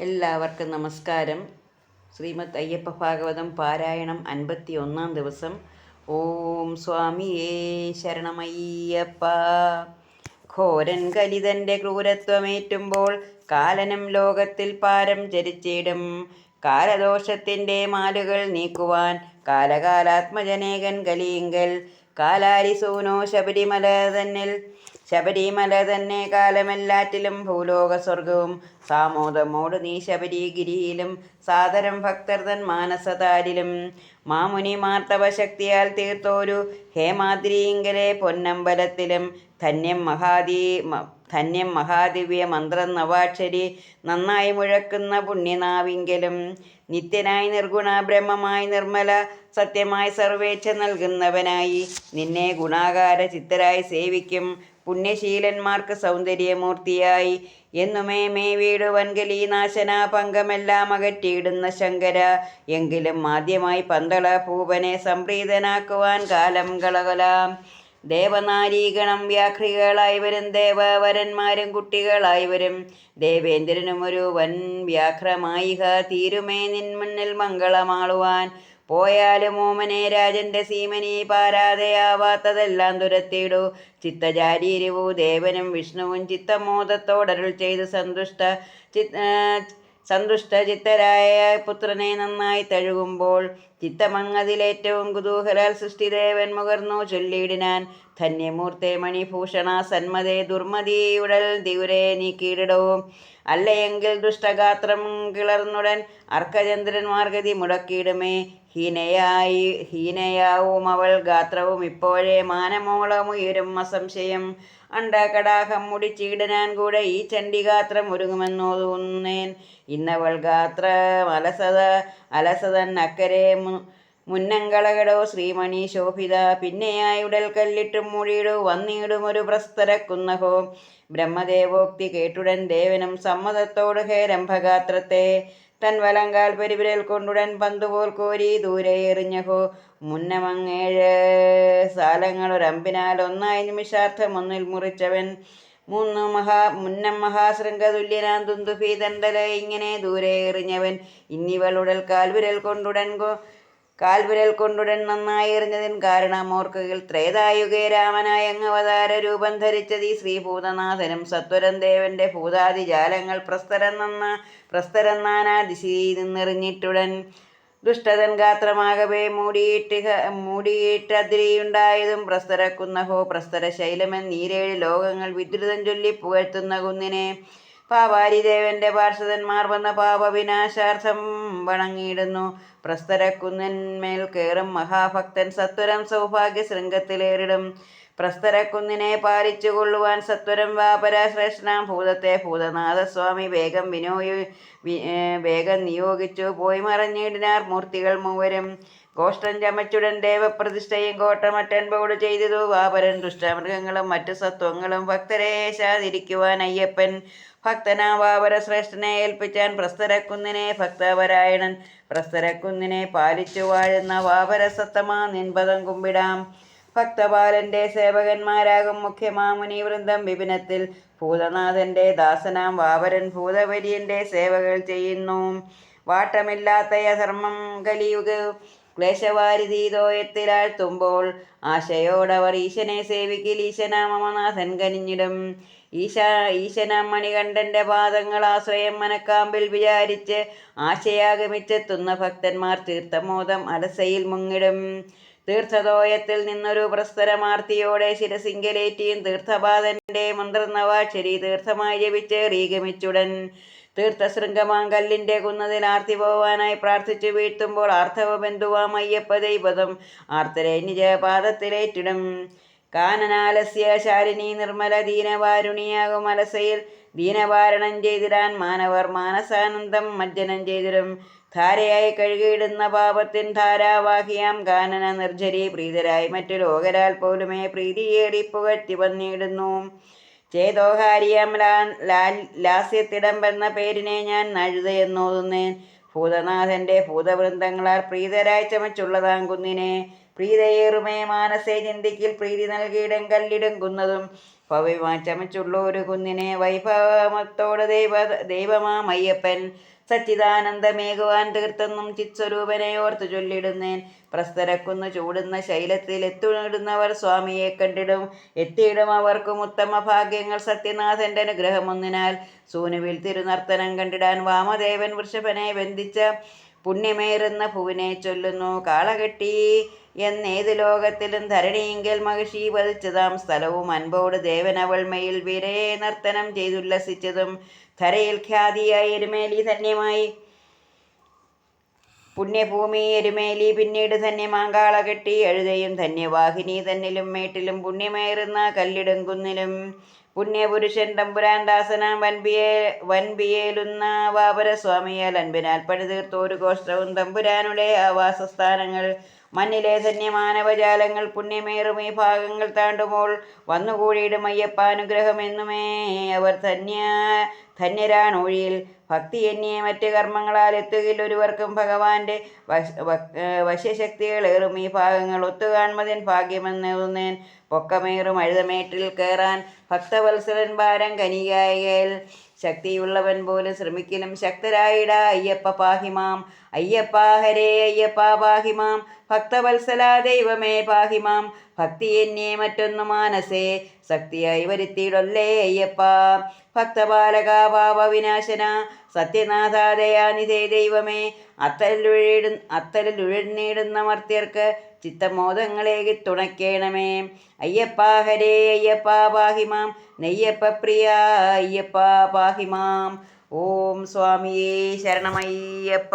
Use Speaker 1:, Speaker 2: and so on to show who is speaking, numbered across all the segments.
Speaker 1: എല്ലാവർക്കും നമസ്കാരം. ശ്രീമദ് അയ്യപ്പ ഭാഗവതം പാരായണം അൻപത്തി ഒന്നാം ദിവസം. ഓം സ്വാമിയേ ശരണമയ്യപ്പ. ഘോരൻ കലിതന്റെ ക്രൂരത്വമേറ്റുമ്പോൾ കാലനം ലോകത്തിൽ പാരം ചരിച്ചിടും. കാലദോഷത്തിന്റെ മാലുകൾ നീക്കുവാൻ കാലകാലാത്മജനേകൻ കലിയിങ്കൽ. കാലാരി സൂനോ ശബരിമല തന്നിൽ ശബരിമല തന്നെ കാലമെല്ലാറ്റിലും ഭൂലോക സ്വർഗവും സാമോദമോട് നീ ശബരിഗിരിയിലും സാദരം ഭക്തർ തൻ മാനസതാരിലും. മാമുനി മാർത്തവ ശക്തിയാൽ തീർത്തോരു ഹേമാദ്രിയിങ്കലെ പൊന്നമ്പലത്തിലും. ധന്യം മഹാദീ ധന്യം മഹാദിവ്യ മന്ത്രം നവാക്ഷരി നന്നായി മുഴക്കുന്ന പുണ്യനാവിങ്കലും നിത്യനായി നിർഗുണ ബ്രഹ്മമായി നിർമ്മല സത്യമായി സർവേച്ഛ നൽകുന്നവനായി നിന്നെ ഗുണാകാര ചിത്തരായി സേവിക്കും പുണ്യശീലന്മാർക്ക് സൗന്ദര്യമൂർത്തിയായി. എന്നുമേ മേ വീട് വൻകലി നാശന പങ്കമെല്ലാം അകറ്റിയിടുന്ന ശങ്കര എങ്കിലും ആദ്യമായി പന്തള പൂവനെ സംപ്രീതനാക്കുവാൻ കാലം കളകലാം. ദേവനാരീഗണം വ്യാഘ്രികളായി വരും ദേവവരന്മാരും കുട്ടികളായി വരും. ദേവേന്ദ്രനും ഒരു വൻ വ്യാഘ്രമായിക തീരുമേ നിൻ മുന്നിൽ മംഗളമാളുവാൻ. പോയാലും ഓമനെ രാജന്റെ സീമനി പാരാതെയാവാത്തതെല്ലാം തുരത്തിയിടൂ. ചിത്തജാരീരിവു ദേവനും വിഷ്ണുവും ചിത്തമോദത്തോടരുൾ ചെയ്ത് സന്തുഷ്ട ചിത് ആ, സന്തുഷ്ട ചിത്തരായ പുത്രനെ നന്നായി തഴുകുമ്പോൾ ചിത്തമങ്ങതിലേറ്റവും കുതൂഹലാൽ സൃഷ്ടിദേവൻ മുകർന്നു ചൊല്ലിയിടിനാൻ ധന്യമൂർത്തെ മണിഭൂഷണ സന്മതേ ദുർമതിയുടൽ ദിവരെ കീടിടവും അല്ലയെങ്കിൽ ദുഷ്ടഗാത്രം കിളർന്നുടൻ അർക്കചന്ദ്രന്മാർഗതി മുടക്കിയിടുമേ. ഹീനയായി ഹീനയാവും അവൾ ഗാത്രവും ഇപ്പോഴേ മാനമോളമുയരും അസംശയം. അണ്ടകടാഹം മുടിച്ചിടാൻ കൂടെ ഈ ചണ്ഡിഗാത്രം ഒരുങ്ങുമെന്നോ തോന്നുന്നേൻ ഇന്നവൾ ഗാത്ര അലസത അലസതൻ അക്കരെ മുന്നങ്കളകടോ ശ്രീമണി ശോഭിത. പിന്നെയായി ഉടൽ കല്ലിട്ടും മുഴിയിടു വന്നിടും ഒരു പ്രസ്തരക്കുന്നഹോ. ബ്രഹ്മദേവോക്തി കേട്ടുടൻ ദേവനും സമ്മതത്തോട് ഹേരംഭഗാത്രത്തെ തൻ വലങ്കാൽ പെരുവിരൽ കൊണ്ടുടൻ പന്തുപോൽ കോരി ദൂരെ എറിഞ്ഞഹോ. മുന്നമങ്ങേഴ് സാലങ്ങളൊരമ്പിനാൽ ഒന്നായി നിമിഷാർത്ഥം ഒന്നിൽ മുറിച്ചവൻ മൂന്ന് മഹാ മുന്നം മഹാശൃംഗതുല്യനാം തുന്തുഭീതണ്ടല ഇങ്ങനെ ദൂരെ എറിഞ്ഞവൻ. ഇന്നിവളുടൽ കാൽവിരൽ കൊണ്ടുടൻ കാൽവിരൽ കൊണ്ടുടൻ നന്നായി എറിഞ്ഞതിൻ കാരണം ഓർക്കുകയിൽ ത്രേതായുഗേ രാമനായ അങ്ങ് അവതാര രൂപം ധരിച്ചത് ഈ ശ്രീഭൂതനാഥനും സത്വരം ദേവന്റെ ഭൂതാദിജാലങ്ങൾ പ്രസ്തരം നന്ന പ്രസ്തരം നാനാ ദിശയിൽ നിന്നെറിഞ്ഞിട്ടുടൻ ദുഷ്ടതൻ ഗാത്രമാകവേ മൂടിയിട്ട് മൂടിയിട്ടതിരിയുണ്ടായതും പ്രസ്തരക്കുന്നഹോ പ്രസ്തര ശൈലമൻ നീരേഴ് ലോകങ്ങൾ വിദ്രുതം ചൊല്ലി പുകഴ്ത്തുന്ന കുന്നിനെ. പാവാരിദേവന്റെ പാർഷദന്മാർ വന്ന പാപവിനാശാർത്ഥം വണങ്ങിയിടുന്നു. പ്രസ്തരക്കുന്നന്മേൽ കയറും മഹാഭക്തൻ സത്വരം സൗഭാഗ്യ ശൃംഗത്തിലേറിടും പ്രസ്തരക്കുന്നിനെ പാലിച്ചു കൊള്ളുവാൻ സത്വരം വാപരാശ്രേഷ്ഠനാം ഭൂതത്തെ ഭൂതനാഥസ്വാമി. വേഗം വിനോയു വേഗം നിയോഗിച്ചു പോയി മറഞ്ഞിടിനാർ മൂർത്തികൾ മൂവരും. ഗോഷ്ടം ചമച്ചുടൻ ദേവപ്രതിഷ്ഠയും കോട്ടമറ്റൻപോട് ചെയ്തതു. വാപരൻ ദുഷ്ടമൃഗങ്ങളും മറ്റു സത്വങ്ങളും ഭക്തരെ ശാതിരിക്കുവാൻ അയ്യപ്പൻ ഭക്തനാ വാപര ശ്രേഷ്ഠനെ ഏൽപ്പിച്ചാൻ പ്രസ്തരക്കുന്നിനെ ഭക്തപരായണൻ. പ്രസ്തരക്കുന്നിനെ പാലിച്ചു വാഴുന്ന വാപരസത്തമാ നിൻപദം കുമ്പിടാം. ഭക്തപാലന്റെ സേവകന്മാരാകും മുഖ്യമാമുനി വൃന്ദം വിപിനത്തിൽ. ഭൂതനാഥന്റെ ദാസനാം വാവരൻ ഭൂതവര്യന്റെ സേവകൾ ചെയ്യുന്നു. വാട്ടമില്ലാത്ത യധർമ്മം കലിയുഗ. ക്ലേശവാരിതീതോയത്തിലാഴ്ത്തുമ്പോൾ ആശയോടവർ ഈശനെ സേവിക്കിൽ ഈശനാമനാഥൻ കനിഞ്ഞിടും. ഈശ ഈശനാം മണികണ്ഠന്റെ പാദങ്ങൾ ആശ്രയം മനക്കാമ്പിൽ വിചാരിച്ച് ആശയാഗമിച്ചെത്തുന്ന ഭക്തന്മാർ തീർത്ഥമോദം അലസയിൽ മുങ്ങിടും. തീർത്ഥതോയത്തിൽ നിന്നൊരു പ്രസ്തരമാർത്തിയോടെ ശിരസിങ്കലേറ്റിയും തീർത്ഥപാദന്റെ മന്ത്രനവാക്ഷരി തീർത്ഥമായി ജപിച്ച് റീഗമിച്ചുടൻ തീർത്ഥശൃംഗമാങ്കല്ലിന്റെ കുന്നതിൽ ആർത്തി പോവാനായി പ്രാർത്ഥിച്ചു വീഴ്ത്തുമ്പോൾ ആർത്തവ ബന്ധുവാം അയ്യപ്പ ദൈവതം ആർത്തരെ നിജപാദത്തിലേറ്റിടും കാനനാലസ്യ ശാലിനി നിർമ്മല ദീനവാരുണിയാകും അലസയിൽ ദീനവാരണം ചെയ്തിടാൻ മാനവർ മാനസാനന്ദം മജ്ജനം ചെയ്തിടും. ധാരയായി കഴുകിയിടുന്ന പാപത്തിൻ ധാരാവാഹിയാം കാനന നിർജരി പ്രീതരായി മറ്റു ലോകരാൽ പോലുമേ പ്രീതിയേറി പുകഴ്ത്തി വന്നിടുന്നു. ചേതോഹാരിയാം ലാസ്യത്തിടമ്പെന്ന പേരിനെ ഞാൻ നഴുതയെന്നോതുന്നേൻ ഭൂതനാഥന്റെ ഭൂതവൃന്ദങ്ങളാൽ പ്രീതരായി ചമച്ചുള്ളതാം കുന്നിനെ പ്രീതയേറുമേ മാനസേ ചിന്തിക്കിൽ പ്രീതി നൽകിയിടം കല്ലിടും കുന്നതും ഭവ്യമാ ചമച്ചുള്ളൊരു കുന്നിനെ വൈഭവത്തോട് ദൈവ ദൈവമാം അയ്യപ്പൻ സച്ചിദാനന്ദമേകുവാൻ തീർത്തെന്നും ചിത്സ്വരൂപനെ ഓർത്തു ചൊല്ലിടുന്നേൻ. പ്രസ്തരക്കുന്ന് ചൂടുന്ന ശൈലത്തിൽ എത്തുന്നിടുന്നവർ സ്വാമിയെ കണ്ടിടും. എത്തിയിടും അവർക്കും ഉത്തമ ഭാഗ്യങ്ങൾ സത്യനാഥന്റെ അനുഗ്രഹമൊന്നിനാൽ. സൂനുവിൽ തിരുനർത്തനം കണ്ടിടാൻ വാമദേവൻ വൃഷഭനെ ബന്ധിച്ച പുണ്യമേറുന്ന പൂവിനെ ചൊല്ലുന്നു കാളകെട്ടി എന്നേത് ലോകത്തിലും ധരണിയെങ്കിൽ മഹിഷി പതിച്ചതാം സ്ഥലവും അൻപോട് ദേവനവൾമയിൽ വീരേ നർത്തനം ചെയ്തുല്ലസിച്ചതും ധരയിൽ ഖ്യാതിയായി എരുമേലി ധന്യമായി. പുണ്യഭൂമി എരുമേലി പിന്നീട് ധന്യമാങ്കാള കെട്ടി. എഴുതയും ധന്യവാഹിനി തന്നിലും മേട്ടിലും പുണ്യമേറുന്ന കല്ലിടും കുന്നിലും പുണ്യപുരുഷൻ തമ്പുരാൻ ദാസനാം വൻപിയേ വൻപിയേലുന്ന വാപരസ്വാമിയാൽ അൻപിനാൽ ഒരു ഗോഷ്ടവും തമ്പുരാനുടെ ആവാസസ്ഥാനങ്ങൾ. മണ്ണിലെ ധന്യമാനവജാലങ്ങൾ പുണ്യമേറും ഈ ഭാഗങ്ങൾ താണ്ടുമ്പോൾ വന്നുകൂടിയിടും അയ്യപ്പാനുഗ്രഹമെന്നുമേ അവർ ധന്യ ധന്യരാണൊഴിയിൽ. ഭക്തി എന്നീ മറ്റ് കർമ്മങ്ങളാൽ എത്തുകിൽ ഒരുവർക്കും ഭഗവാന്റെ വശ വശ്യശക്തികളേറും ഈ ഭാഗങ്ങൾ ഒത്തുകാൺമതിൻ ഭാഗ്യമെന്നേൻ പൊക്കമേറും അഴുതമേറ്റിൽ കയറാൻ ഭക്തവത്സരൻ ഭാരം കനികായകയിൽ. ശക്തിയുള്ളവൻ പോലും ശ്രമിക്കലും ശക്തരായിട അയ്യപ്പ പാഹിമാം. അയ്യപ്പ ഹരേ അയ്യപ്പ പാഹിമാം. ഭക്തവത്സല ദൈവമേ പാഹിമാം ഭക്തി എന്നെ മറ്റൊന്നു മാനസേ. ശക്തിയായി വരുത്തിയിടൊല്ലേ അയ്യപ്പ. ഭക്തബാലക പാപവിനാശന സത്യനാഥ ദയാനിധേ ദൈവമേ. അത്തലുഴിടു അത്തലുഴിടുന്ന മർത്യർക്ക് ചിത്തമോദങ്ങളേകി തുണയ്ക്കേണമേ അയ്യപ്പ ഹരേ അയ്യപ്പ പാഹിമാം നെയ്യപ്പ പ്രിയ അയ്യപ്പ പാഹിമാം ഓം സ്വാമിയേ ശരണമയ്യപ്പ.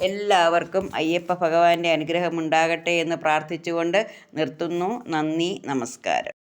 Speaker 1: എല്ലാവർക്കും അയ്യപ്പ ഭഗവാന്റെ അനുഗ്രഹം ഉണ്ടാകട്ടെ എന്ന് പ്രാർത്ഥിച്ചുകൊണ്ട് നിർത്തുന്നു. നന്ദി നമസ്കാരം.